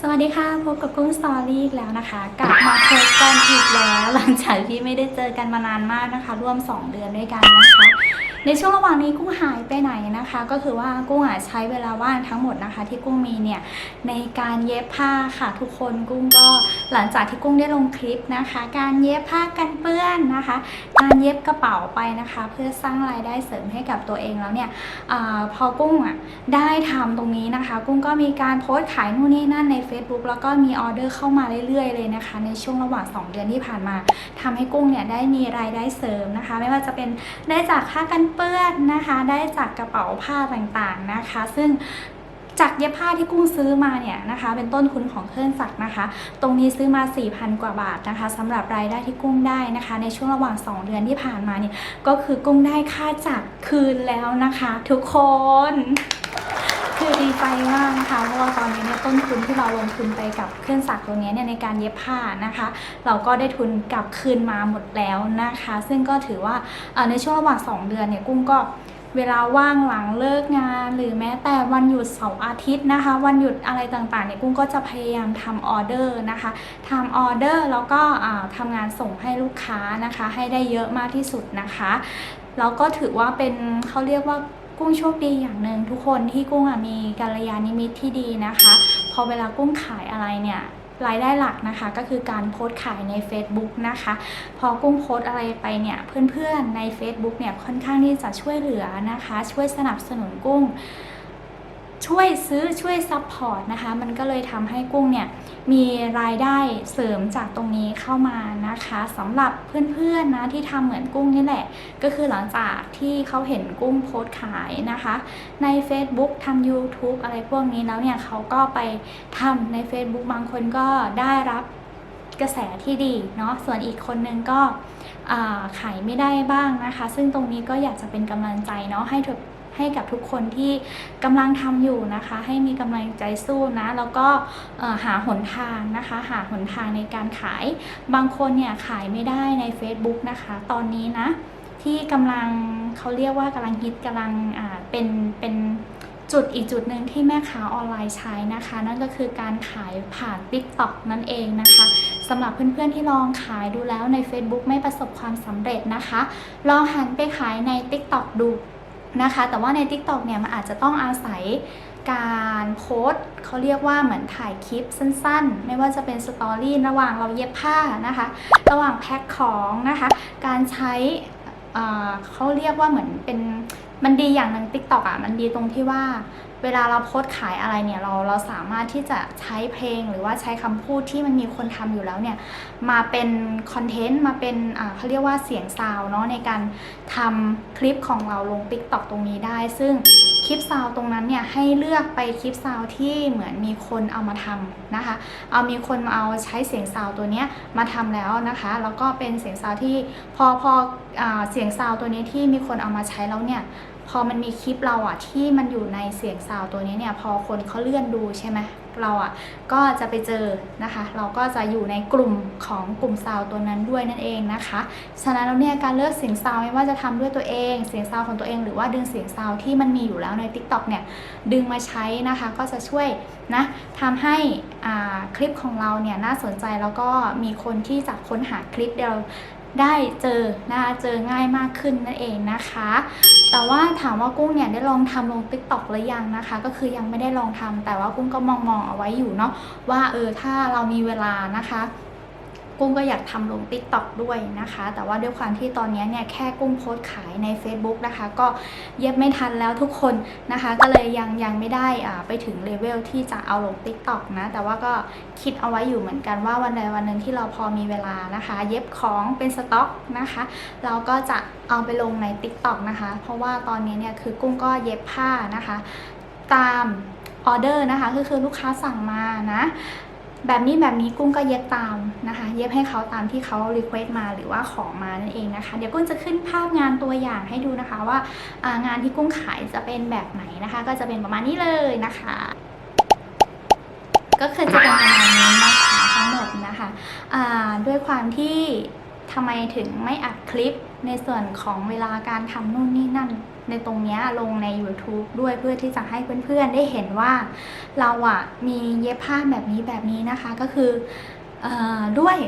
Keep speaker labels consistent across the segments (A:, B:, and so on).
A: สวัสดีค่ะ พบกับกุ้งสตอรี่อีกแล้วนะคะ กลับมาพบกันอีกแล้ว หลังจากที่ไม่ได้เจอกันมานานมากนะคะ ร่วม 2 เดือนด้วยกันนะคะ ในช่วงระหว่างนี้กุ้งหายไปไหนนะคะ ก็คือว่ากุ้งอะใช้เวลาว่างทั้งหมดนะคะ ที่กุ้งมีเนี่ยในการเย็บผ้าค่ะทุกคนกุ้งก็หลังจากที่กุ้งได้ลงคลิปนะคะ การเย็บผ้ากันเปื้อนนะคะ การเย็บกระเป๋าไปนะคะ เพื่อสร้างรายได้เสริมให้กับตัวเองแล้วเนี่ยอพอกุ้งอะได้ทำตรงนี้นะคะ กุ้งก็มีการโพสต์ขายนู่นนี่นั่นใน Facebook แล้วก็มีออเดอร์เข้ามาเรื่อยๆ เลยนะคะ ในช่วงระหว่าง 2 เดือนที่ผ่านมาทำให้กุ้งเนี่ยได้มีรายได้เสริมนะคะ ไม่ว่าจะเป็นได้จากค่ากันเปื้อนนะคะ ได้จากกระเป๋าผ้าต่างๆนะคะ ซึ่งจากเย็บผ้าที่กุ้งซื้อมาเนี่ยนะคะ เป็นต้นทุนของเครื่องจักรนะคะ ตรงนี้ซื้อมา 4,000 กว่าบาทนะคะสำหรับรายได้ที่กุ้งได้นะคะ ในช่วงระหว่าง 2 เดือนที่ผ่านมาเนี่ยก็คือกุ้งได้ค่าจักรคืนแล้วนะคะ ทุกคน คือดีใจมากนะคะเพราะว่าตอนนี้เนี่ยต้นทุนที่เราลงทุนไปกับเครื่องจักตัวนี้เนี่ยในการเย็บผ้านะคะ เราก็ได้ทุนกลับคืนมาหมดแล้วนะคะ ซึ่งก็ถือว่าในช่วงระหว่าง2เดือนเนี่ยกุ้งก็เวลาว่างหลังเลิกงาน หรือแม้แต่วันหยุดเสาร์อาทิตย์นะคะ วันหยุดอะไรต่างๆเนี่ยกุ้งก็จะพยายามทำออเดอร์นะคะทำออเดอร์แล้วก็อ่าทำงานส่งให้ลูกค้านะคะ ให้ได้เยอะมากที่สุดนะคะแล้วก็ถือว่าเป็นเขาเรียกว่า กุ้งโชคดีอย่างหนึ่งทุกคนที่กุ้งอะมีกัลยาณมิตที่ดีนะคะ พอเวลากุ้งขายอะไรเนี่ยรายได้หลักนะคะก็คือการโพสต์ขายใน Facebook นะคะ พอกุ้งโพสต์อะไรไปเนี่ยเพื่อนๆใน Facebook เนี่ยค่อนข้างที่จะช่วยเหลือนะคะ ช่วยสนับสนุนกุ้ง ช่วยซื้อช่วยซัพพอร์ตนะคะ มันก็เลยทำให้กุ้งเนี่ย มีรายได้เสริมจากตรงนี้เข้ามานะคะสำหรับเพื่อนๆนะที่ทำเหมือนกุ้งนี่แหละ ก็คือหลังจากที่เขาเห็นกุ้งโพสขายนะคะ ใน Facebook ทำ YouTube อะไรพวกนี้แล้วเนี่ยเขาก็ไปทำใน Facebook บางคนก็ได้รับกระแสที่ดีเนาะส่วนอีกคนนึงก็ขายไม่ได้บ้างนะคะ ซึ่งตรงนี้ก็อยากจะเป็นกำลังใจเนาะให้ ให้กับทุกคนที่กำลังทำอยู่นะคะ ให้มีกำลังใจสู้นะ แล้วก็หาหนทางนะคะ หาหนทางในการขาย บางคนเนี่ยขายไม่ได้ใน Facebook นะคะ ตอนนี้นะ ที่กำลังเขาเรียกว่ากำลังฮิตกำลังเป็นเป็นจุดอีกจุดหนึ่งที่แม่ค้าออนไลน์ใช้นะคะ นั่นก็คือการขายผ่าน TikTok นั่นเองนะคะสำหรับเพื่อนๆที่ลองขายดูแล้วใน Facebook ไม่ประสบความสำเร็จนะคะ ลองหันไปขายใน TikTok ดู นะคะ แต่ว่าใน TikTok เนี่ยมันอาจจะต้องอาศัยการโพสเขาเรียกว่าเหมือนถ่ายคลิปสั้นๆ ไม่ว่าจะเป็นสตอรี่ระหว่างเราเย็บผ้านะคะ ระหว่างแพ็คของนะคะ การใช้เอ่อเขาเรียกว่าเหมือนเป็นมันดีอย่างหนึ่ง TikTok อะมันดีตรงที่ว่า เวลาเราโพสขายอะไรเนี่ยเราเราสามารถที่จะใช้เพลงหรือว่าใช้คำพูดที่มันมีคนทำอยู่แล้วเนี่ยมาเป็นคอนเทนต์มาเป็นอ่าเขาเรียกว่าเสียงซาวเนาะในการทำคลิปของเราลง TikTok ตรงนี้ได้ ซึ่งคลิปซาวตรงนั้นเนี่ยให้เลือกไปคลิปซาวที่เหมือนมีคนเอามาทำนะคะ เอามีคนมาเอาใช้เสียงซาวตัวเนี้ยมาทำแล้วนะคะแล้วก็เป็นเสียงซาวที่พอพออาเสียงซาวตัวนี้ที่มีคนเอามาใช้แล้วเนี่ย พอมันมีคลิปเราอะที่มันอยู่ในเสียงซาวตัวนี้เนี่ย พอคนเขาเลื่อนดูใช่ไหมเราอะก็จะไปเจอนะคะ เราก็จะอยู่ในกลุ่มของกลุ่มซาวตัวนั้นด้วยนั่นเองนะคะฉะนั้นแล้วเนี่ยการเลือกเสียงซาวไม่ว่าจะทำด้วยตัวเอง เสียงซาวของตัวเอง หรือว่าดึงเสียงซาวที่มันมีอยู่แล้วใน TikTok เนี่ยดึงมาใช้นะคะ ก็จะช่วยนะทำให้คลิปของเราเนี่ยน่าสนใจแล้วก็มีคนที่จะค้นหาคลิปเดียว ได้เจอนะคะเจอง่ายมากขึ้นนั่นเองนะคะ แต่ว่าถามว่ากุ้งเนี่ยได้ลองทำลงติ๊กต็อกหรือยังนะคะ ก็คือยังไม่ได้ลองทำแต่ว่ากุ้งก็มองมองๆเอาไว้อยู่เนาะว่าเออถ้าเรามีเวลานะคะ กุ้งก็อยากทำลง t ิ k t o k ด้วยนะคะ แต่ว่าด้วยความที่ตอนนี้เนี่ยแค่กุ้งโพสขายใน Facebook นะคะ ก็เย็บไม่ทันแล้วทุกคนนะคะ ก็เลยยังยังไม่ได้อ่าไปถึงเลเวลที่จะเอาลง t ิ k t o k นะ แต่ว่าก็คิดเอาไว้อยู่เหมือนกันว่าวันใดวันหนึ่งที่เราพอมีเวลานะคะ เย็บของเป็นสต็อกนะคะ เราก็จะเอาไปลงใน TikTok นะคะ เพราะว่าตอนนี้เนี่ยคือกุ้งก็เย็บผ้านะคะ ตามออเดอร์นะคะก็คือลูกค้าสั่งมานะ แบบนี้แบบนี้กุ้งก็เย็บตามนะคะ เย็บให้เขาตามที่เขารีเควสต์มาหรือว่าขอมานั่นเองนะคะ เดี๋ยวกุ้งจะขึ้นภาพงานตัวอย่างให้ดูนะคะว่างานที่กุ้งขายจะเป็นแบบไหนนะคะ ก็จะเป็นประมาณนี้เลยนะคะ ก็คือจะเป็นประมาณนี้นะคะทั้งหมดนะคะด้วยความที่ทำไมถึงไม่อัดคลิปในส่วนของเวลาการทำนู่นนี่นั่น ในตรงนี้ลงใน YouTube ด้วยเพื่อที่จะให้เพื่อนๆ ได้เห็นว่าเราอะมีเย็บผ้าแบบนี้แบบนี้นะคะก็คืออด้วย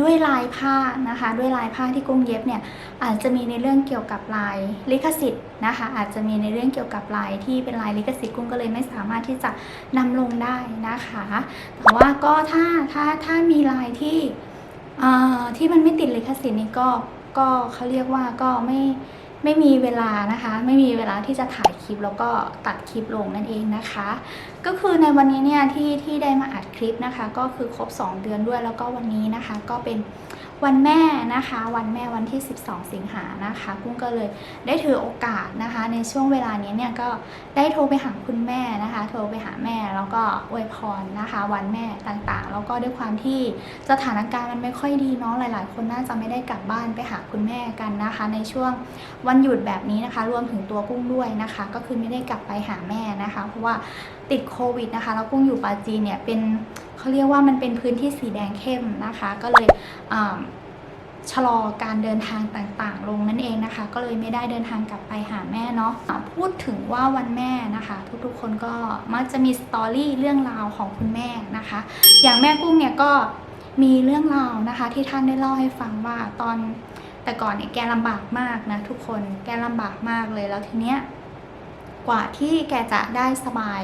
A: ด้วยลายผ้านะคะ ด้วยลายผ้าที่กุ้งเย็บเนี่ยอาจจะมีในเรื่องเกี่ยวกับลายลิขสิทธิ์นะคะ อาจจะมีในเรื่องเกี่ยวกับลายที่เป็นลายลิขสิทธิ์กุ้งก็เลยไม่สามารถที่จะนำลงได้นะคะ แต่ว่าก็ถ้าถ้าถ้ามีลายที่ที่มันไม่ติดลิขสิทธิ์นี่ก็ก็เขาเรียกว่าก็ไม่ ไม่มีเวลานะคะ ไม่มีเวลาที่จะถ่ายคลิปแล้วก็ตัดคลิปลงนั่นเองนะคะ ก็คือในวันนี้เนี่ยที่ที่ได้มาอัดคลิปนะคะ ก็คือครบ 2 เดือนด้วยแล้วก็วันนี้นะคะ ก็เป็น วันแม่นะคะ วันแม่วันที่ 12 สิงหานะคะกุ้งก็เลยได้ถือโอกาสนะคะ ในช่วงเวลานี้เนี่ยก็ได้โทรไปหาคุณแม่นะคะ โทรไปหาแม่แล้วก็อวยพรนะคะ วันแม่ต่างๆ แล้วก็ด้วยความที่สถานการณ์มันไม่ค่อยดีเนาะหลาย ๆ คนน่าจะไม่ได้กลับบ้านไปหาคุณแม่กันนะคะ ในช่วงวันหยุดแบบนี้นะคะ รวมถึงตัวกุ้งด้วยนะคะ ก็คือไม่ได้กลับไปหาแม่นะคะ เพราะว่า ติดโควิดนะคะ แล้วกุ้งอยู่ปาจีนเนี่ยเป็นเขาเรียกว่ามันเป็นพื้นที่สีแดงเข้มนะคะ ก็เลยชะลอการเดินทางต่างๆ ลงนั่นเองนะคะ ก็เลยไม่ได้เดินทางกลับไปหาแม่เนาะอะพูดถึงว่าวันแม่นะคะ ทุกๆคนก็มักจะมีสตอรี่เรื่องราวของคุณแม่นะคะ อย่างแม่กุ้งเนี่ยก็มีเรื่องราวนะคะ ที่ท่านได้เล่าให้ฟังว่าตอนแต่ก่อนเนี่ยแกลำบากมากนะทุกคนแกลำบากมากเลยแล้วทีเนี้ยกว่าที่แกจะได้สบาย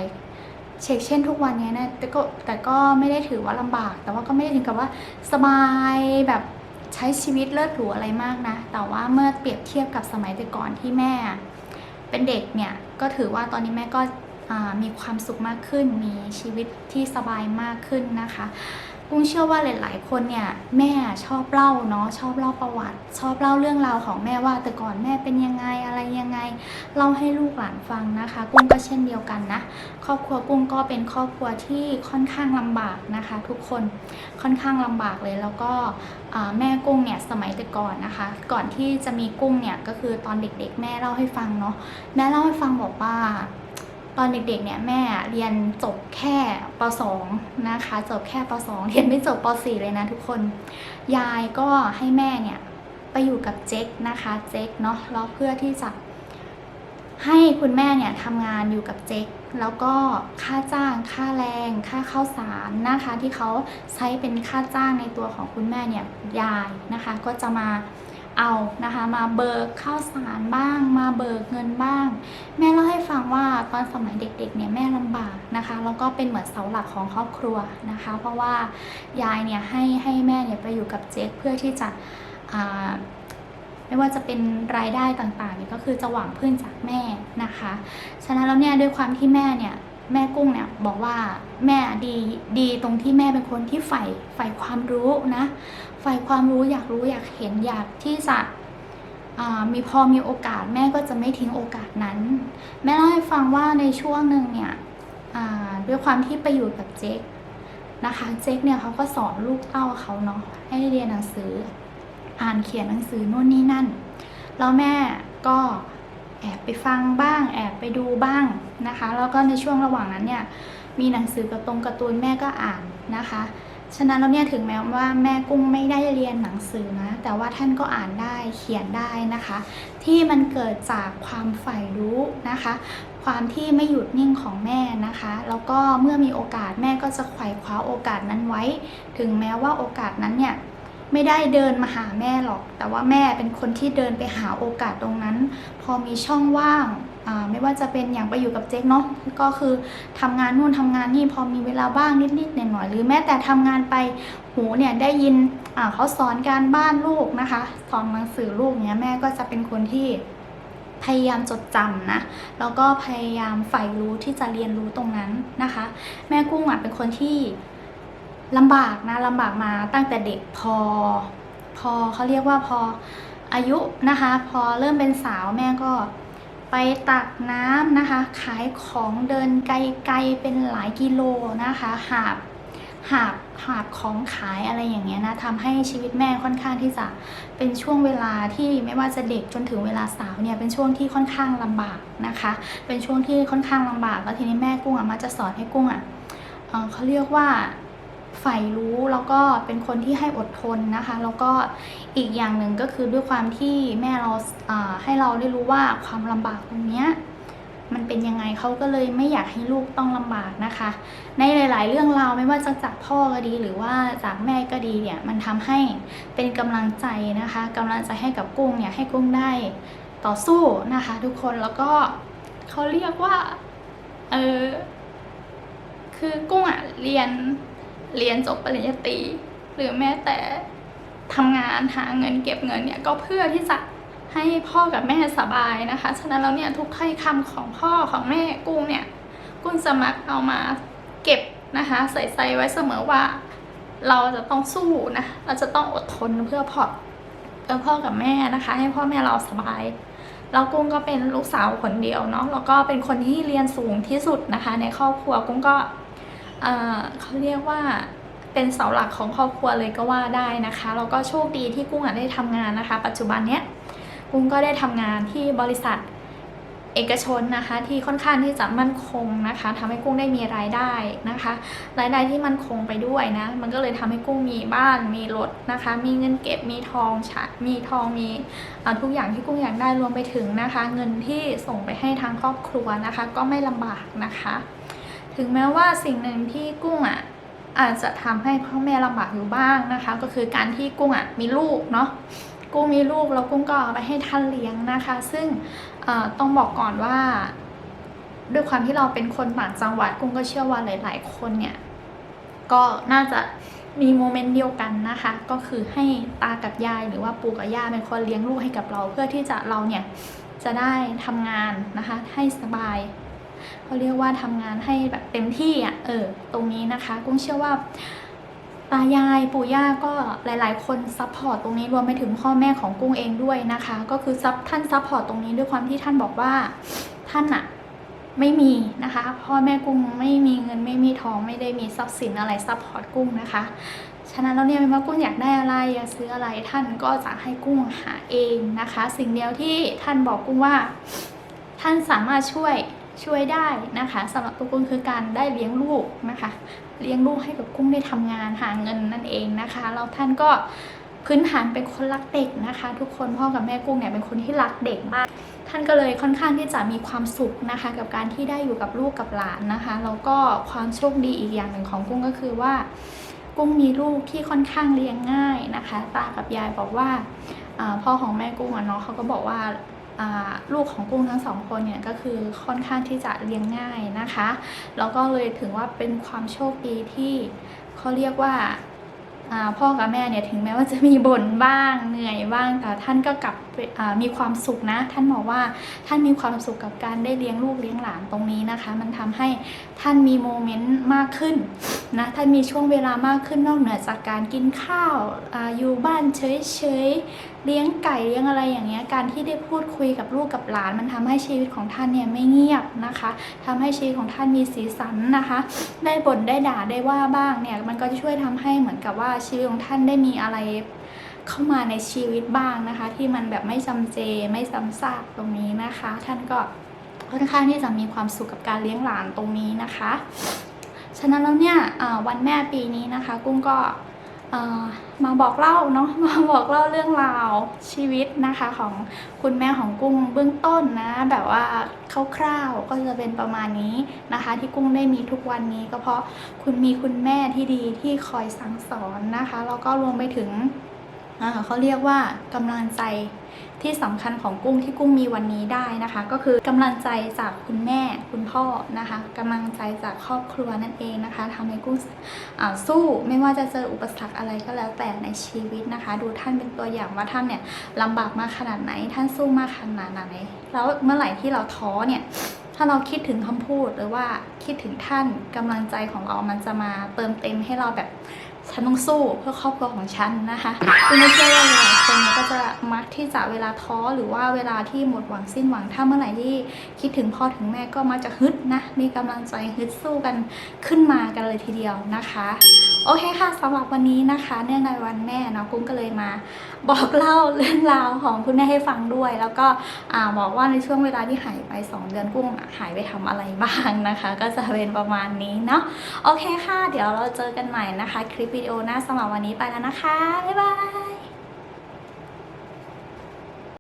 A: เช็คเช่นทุกวันเนี้ยนะแต่ก็แต่ก็ไม่ได้ถือว่าลำบาก แต่ว่าก็ไม่ได้ถึงกับว่าสบายแบบใช้ชีวิตเลิศหรูอะไรมากนะ แต่ว่าเมื่อเปรียบเทียบกับสมัยแต่ก่อนที่แม่ เป็นเด็กเนี่ยก็ถือว่าตอนนี้แม่ก็มีความสุขมากขึ้น มีชีวิตที่สบายมากขึ้นนะคะ กุ้งเชื่อว่าหลาย ๆ คนเนี่ยแม่ชอบเล่าเนาะชอบเล่าประวัติ ชอบเล่าเรื่องราวของแม่ว่า แต่ก่อนแม่เป็นยังไงอะไรยังไงเล่าให้ลูกหลานฟังนะคะ กุ้งก็เช่นเดียวกันนะครอบครัวกุ้งก็เป็นครอบครัวที่ค่อนข้างลำบากนะคะ ทุกคนค่อนข้างลำบากเลยแล้วก็แม่กุ้งเนี่ยสมัยแต่ก่อนนะคะ ก่อนที่จะมีกุ้งเนี่ยก็คือตอนเด็ก ๆ แม่เล่าให้ฟังเนาะแม่เล่าให้ฟังบอกว่า ตอนเด็กๆเนี่ยแม่เรียนจบแค่ป .2 นะคะ จบแค่ป .2 เรียนไม่จบป .4 เลยนะทุกคน ยายก็ให้แม่เนี่ยไปอยู่กับเจ๊กนะคะเจ๊กเนาะแล้วเพื่อที่จะให้คุณแม่เนี่ยทำงานอยู่กับเจ๊กแล้วก็ค่าจ้างค่าแรง ค่าข้าวสารนะคะ ที่เขาใช้เป็นค่าจ้างในตัวของคุณแม่เนี่ยยายนะคะ ก็จะมา เอานะคะมาเบิกข้าวสารบ้าง มาเบิกเงินบ้าง แม่เล่าให้ฟังว่าตอนสมัยเด็กๆเนี่ยแม่ลำบากนะคะแล้วก็เป็นเหมือนเสาหลักของครอบครัวนะคะ เพราะว่ายายเนี่ยให้ให้แม่เนี่ยไปอยู่กับเจ๊กเพื่อที่จะไม่ว่าจะเป็นรายได้ต่างๆเนี่ยก็คือจะหวังพึ่งจากแม่นะคะ ฉะนั้นแล้วเนี่ยด้วยความที่แม่เนี่ย แม่กุ้งเนี่ยบอกว่าแม่ดีดีตรงที่แม่เป็นคนที่ใฝ่ใฝ่ความรู้นะใฝ่ความรู้อยากรู้อยากเห็นอยากที่จะมีพอมีโอกาสแม่ก็จะไม่ทิ้งโอกาสนั้น แม่เล่าให้ฟังว่าในช่วงหนึ่งเนี่ยด้วยความที่ไปอยู่กับเจ๊กนะคะเจ๊กเนี่ยเขาก็สอนลูกเต้าเขาเนาะให้เรียนหนังสือ อ่านเขียนหนังสือนู่นนี่นั่น แล้วแม่ก็ แอบไปฟังบ้าง แอบไปดูบ้างนะคะ แล้วก็ในช่วงระหว่างนั้นเนี่ยมีหนังสือกร์ตรงการ์ตูนแม่ก็อ่านนะคะ ฉะนั้นแล้วเนี่ยถึงแม้ว่าแม่กุ้งไม่ได้เรียนหนังสือนะ แต่ว่าท่านก็อ่านได้เขียนได้นะคะ ที่มันเกิดจากความใฝ่รู้นะคะ ความที่ไม่หยุดนิ่งของแม่นะคะ แล้วก็เมื่อมีโอกาสแม่ก็จะไขว่คว้าโอกาสนั้นไว้ ถึงแม้ว่าโอกาสนั้นเนี่ย ไม่ได้เดินมาหาแม่หรอก แต่ว่าแม่เป็นคนที่เดินไปหาโอกาสตรงนั้น พอมีช่องว่างอ่าไม่ว่าจะเป็นอย่างไปอยู่กับเจ๊กเนาะก็คือทำงานนู่นทำงานนี่พอมีเวลาบ้างนิดๆหน่อยๆหรือแม้แต่ทำงานไปหูเนี่ยได้ยินอ่าเขาสอนการบ้านลูกนะคะสอนหนังสือลูกเนี่ยแม่ก็จะเป็นคนที่พยายามจดจำนะ แล้วก็พยายามใฝ่รู้ที่จะเรียนรู้ตรงนั้นนะคะ แม่กุ้งอะเป็นคนที่ ลำบากนะลำบากมาตั้งแต่เด็กพอ พอเขาเรียกว่าพออายุนะคะ พอเริ่มเป็นสาวแม่ก็ไปตักน้ำนะคะ ขายของเดินไกลๆเป็นหลายกิโลนะคะหาบหาบหาบของขายอะไรอย่างเงี้ยนะทำให้ชีวิตแม่ค่อนข้างที่จะเป็นช่วงเวลาที่ไม่ว่าจะเด็กจนถึงเวลาสาวเนี่ยเป็นช่วงที่ค่อนข้างลำบากนะคะ เป็นช่วงที่ค่อนข้างลำบากแล้วทีนี้แม่กุ้งอะมาจะสอนให้กุ้งอะเออเขาเรียกว่า ใฝ่รู้แล้วก็เป็นคนที่ให้อดทนนะคะ แล้วก็อีกอย่างหนึ่งก็คือด้วยความที่แม่เราให้เราได้รู้ว่าความลำบากตรงเนี้ยมันเป็นยังไงเขาก็เลยไม่อยากให้ลูกต้องลำบากนะคะ ในหลาย ๆ เรื่องราวไม่ว่าจะจากพ่อก็ดี หรือว่าจากแม่ก็ดีเนี่ยมันทำให้เป็นกำลังใจนะคะกำลังใจให้กับกุ้งเนี่ยให้กุ้งได้ต่อสู้นะคะ ทุกคนแล้วก็เขาเรียกว่าเออคือกุ้งอะเรียน เรียนจบปริญญาตรีหรือแม้แต่ทำงานหาเงินเก็บเงินเนี่ยก็เพื่อที่จะให้พ่อกับแม่สบายนะคะ ฉะนั้นแล้วเนี่ยทุกถ้อยคำของพ่อของแม่กุ้งเนี่ย กุ้งจะมักเอามาเก็บนะคะ ใส่ใจไว้เสมอว่า เราจะต้องสู้นะ เราจะต้องอดทนเพื่อพ่อเพื่อพ่อกับแม่นะคะ ให้พ่อแม่เราสบาย แล้วกุ้งก็เป็นลูกสาวคนเดียวเนาะ แล้วก็เป็นคนที่เรียนสูงที่สุดนะคะ ในครอบครัวกุ้งก็ เขาเรียกว่าเป็นเสาหลักของครอบครัวเลยก็ว่าได้นะคะแล้วก็โชคดีที่กุ้งได้ทำงานนะคะ ปัจจุบันเนี้ยกุ้งก็ได้ทำงานที่บริษัทเอกชนนะคะ ที่ค่อนข้างที่จะมั่นคงนะคะทำให้กุ้งได้มีรายได้นะคะ รายได้ที่มั่นคงไปด้วยนะ มันก็เลยทำให้กุ้งมีบ้านมีรถนะคะ มีเงินเก็บมีทองฉะมีทองมีทุกอย่างที่กุ้งอยากได้รวมไปถึงนะคะ เงินที่ส่งไปให้ทางครอบครัวนะคะ ก็ไม่ลำบากนะคะ ถึงแม้ว่าสิ่งหนึ่งที่กุ้งอะอาจจะทำให้พ่อแม่ลำบากอยู่บ้างนะคะ ก็คือการที่กุ้งอะมีลูกเนาะกุ้งมีลูกแล้วกุ้งก็เอาไปให้ท่านเลี้ยงนะคะ ซึ่งต้องบอกก่อนว่า ด้วยความที่เราเป็นคนต่างจังหวัดกุ้งก็เชื่อว่าหลาย ๆ คนเนี่ยก็น่าจะมีโมเมนต์เดียวกันนะคะ ก็คือให้ตากับยายหรือว่าปู่กับย่าเป็นคนเลี้ยงลูกให้กับเรา เพื่อที่จะเราเนี่ยจะได้ทำงานนะคะให้สบาย เขาเรียกว่าทำงานให้แบบเต็มที่อะเออตรงนี้นะคะ กุ้งเชื่อว่าตายายปู่ย่าก็หลาย ๆ คนซัพพอร์ตตรงนี้รวมไปถึงพ่อแม่ของกุ้งเองด้วยนะคะ ก็คือซับท่านซัพพอร์ตตรงนี้ด้วยความที่ท่านบอกว่าท่านอะไม่มีนะคะ พ่อแม่กุ้งไม่มีเงินไม่มีทองไม่ได้มีทรัพย์สินอะไรซัพพอร์ตกุ้งนะคะฉะนั้นแล้วเนี่ยไม่ว่ากุ้งอยากได้อะไรอยากซื้ออะไรท่านก็จะให้กุ้งหาเองนะคะ สิ่งเดียวที่ท่านบอกกุ้งว่า ท่านสามารถช่วย ช่วยได้นะคะสำหรับตัวกุ้งคือการได้เลี้ยงลูกนะคะ เลี้ยงลูกให้กับกุ้งได้ทำงานหาเงินนั่นเองนะคะแล้วท่านก็พื้นฐานเป็นคนรักเด็กนะคะ ทุกคนพ่อกับแม่กุ้งเนี่ยเป็นคนที่รักเด็กมาก ท่านก็เลยค่อนข้างที่จะมีความสุขนะคะ กับการที่ได้อยู่กับลูกกับหลานนะคะแล้วก็ความโชคดีอีกอย่างหนึ่งของกุ้งก็คือว่า กุ้งมีลูกที่ค่อนข้างเลี้ยงง่ายนะคะ ตากับยายบอกว่าพ่อของแม่กุ้งอะเนาะเขาก็บอกว่า ลูกของกุ้งทั้งสองคนเนี่ยก็คือค่อนข้างที่จะเลี้ยงง่ายนะคะแล้วก็เลยถึงว่าเป็นความโชคดีที่เขาเรียกว่าพ่อกับแม่เนี่ยถึงแม้ว่าจะมีบ่นบ้างเหนื่อยบ้างแต่ท่านก็กลับ มีความสุขนะ ท่านบอกว่าท่านมีความสุขกับการได้เลี้ยงลูกเลี้ยงหลานตรงนี้นะคะ มันทำให้ท่านมีโมเมนต์มากขึ้นนะท่านมีช่วงเวลามากขึ้นนอกเหนือจากการกินข้าวอาอยู่บ้านเฉยๆเลี้ยงไก่เลี้ยงอะไรอย่างเงี้ยการที่ได้พูดคุยกับลูกกับหลาน มันทำให้ชีวิตของท่านเนี่ยไม่เงียบนะคะทำให้ชีวิตของท่านมีสีสันนะคะ ได้บ่นได้ด่าได้ว่าบ้างเนี่ยมันก็จะช่วยทำให้เหมือนกับว่าชีวิตของท่านได้มีอะไร เข้ามาในชีวิตบ้างนะคะ ที่มันแบบไม่จำเจไม่ซ้ำซากตรงนี้นะคะ ท่านก็ค่อนข้างที่จะมีความสุขกับการเลี้ยงหลานตรงนี้นะคะ ฉะนั้นแล้วเนี่ยวันแม่ปีนี้นะคะ กุ้งก็มาบอกเล่าเนาะมาบอกเล่าเรื่องราวชีวิตนะคะของคุณแม่ของกุ้งเบื้องต้นนะ แบบว่าคร่าวๆก็จะเป็นประมาณนี้นะคะ ที่กุ้งได้มีทุกวันนี้ก็เพราะคุณมีคุณแม่ที่ดีที่คอยสั่งสอนนะคะแล้วก็รวมไปถึง เขาเรียกว่ากำลังใจที่สำคัญของกุ้งที่กุ้งมีวันนี้ได้นะคะ ก็คือกำลังใจจากคุณแม่คุณพ่อนะคะกำลังใจจากครอบครัวนั่นเองนะคะทำให้กุ้งสู้ไม่ว่าจะเจออุปสรรคอะไรก็แล้วแต่ในชีวิตนะคะ ดูท่านเป็นตัวอย่างว่าท่านเนี่ยลำบากมากขนาดไหน ท่านสู้มากขนาดไหนแล้วเมื่อไหร่ที่เราท้อเนี่ยถ้าเราคิดถึงคำพูดหรือว่าคิดถึงท่านกำลังใจของเรามันจะมาเติมเต็มให้เราแบบ ฉันต้องสู้เพื่อครอบครัวของฉันนะคะคุณไม่เชื่อว่าหลายคนก็จะมักที่จะเวลาท้อหรือว่าเวลาที่หมดหวังสิ้นหวังถ้าเมื่อไหร่ที่คิดถึงพ่อถึงแม่ก็มักจะฮึดนะมีกำลังใจฮึดสู้กันขึ้นมากันเลยทีเดียวนะคะ โอเคค่ะสำหรับวันนี้นะคะ เนื่องในวันแม่เนาะกุ้งก็เลยมาบอกเล่าเรื่องราวของคุณแม่ให้ฟังด้วย แล้วก็บอกว่าในช่วงเวลาที่หายไป 2 เดือนกุ้งหายไปทำอะไรบ้างนะคะ ก็จะเป็นประมาณนี้เนาะโอเคค่ะ เดี๋ยวเราเจอกันใหม่นะคะ คลิปวิดีโอหน้าสำหรับวันนี้ไปแล้วนะคะ บ๊ายบาย